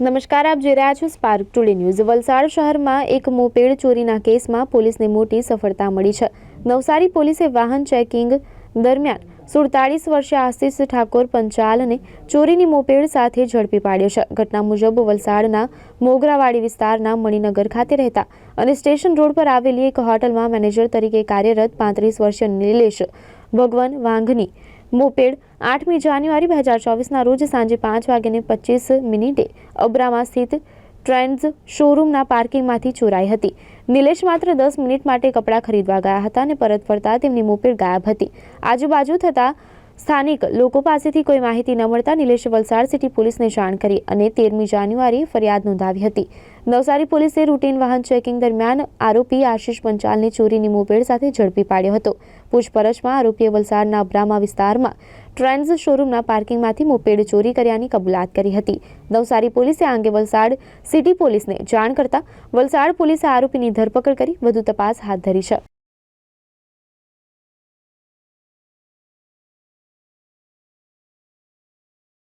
નમસ્કાર, આપ જોઈ રહ્યા છો સ્પાર્ક ટુડે ન્યૂઝ વલસાડ શહેરમાં એક મોપેડ ચોરીના કેસમાં પોલીસને મોટી સફળતા મળી છે. નવસારી પોલીસે વાહન ચેકિંગ દરમિયાન સુડતાલીસ વર્ષીય આશિષ ઠાકોર પંચાલને ચોરીની મોપેડ સાથે ઝડપી પાડ્યો છે. ઘટના મુજબ વલસાડના મોગરાવાડી વિસ્તારના મણિનગર ખાતે રહેતા અને સ્ટેશન રોડ પર આવેલી એક હોટલમાં મેનેજર તરીકે કાર્યરત પાંત્રીસ વર્ષીય નિલેશ ભગવાન વાંઘની મોપેડ આઠમી જાન્યુઆરી બે હજાર ચોવીસના રોજ સાંજે પાંચ વાગ્યાને પચીસ મિનિટે અબ્રામા સ્થિત ટ્રેન્ડ્સ શોરૂમના પાર્કિંગમાંથી ચોરાઈ હતી. નિલેશ માત્ર દસ મિનિટ માટે કપડાં ખરીદવા ગયા હતા અને પરત ફરતા તેમની મોપેડ ગાયબ હતી. આજુબાજુ થતા સ્થાનિક લોકો પાસેથી કોઈ માહિતી ન મળતા નિલેશે વલસાડ સિટી પોલીસને જાણ કરી અને તેરમી જાન્યુઆરીએ ફરિયાદ નોંધાવી હતી. નવસારી પોલીસે રૂટીન વાહન ચેકિંગ દરમિયાન આરોપી આશિષ પંચાલને ચોરીની મોપેડ સાથે ઝડપી પાડ્યો હતો. પૂછપરછમાં આરોપીએ વલસાડના અબ્રામા વિસ્તારમાં ટ્રેન્ડ્સ શોરૂમના પાર્કિંગમાંથી મોપેડ ચોરી કર્યાની કબૂલાત કરી હતી. નવસારી પોલીસે આ અંગે વલસાડ સિટી પોલીસને જાણ કરતા વલસાડ પોલીસે આરોપીની ધરપકડ કરી વધુ તપાસ હાથ ધરી છે.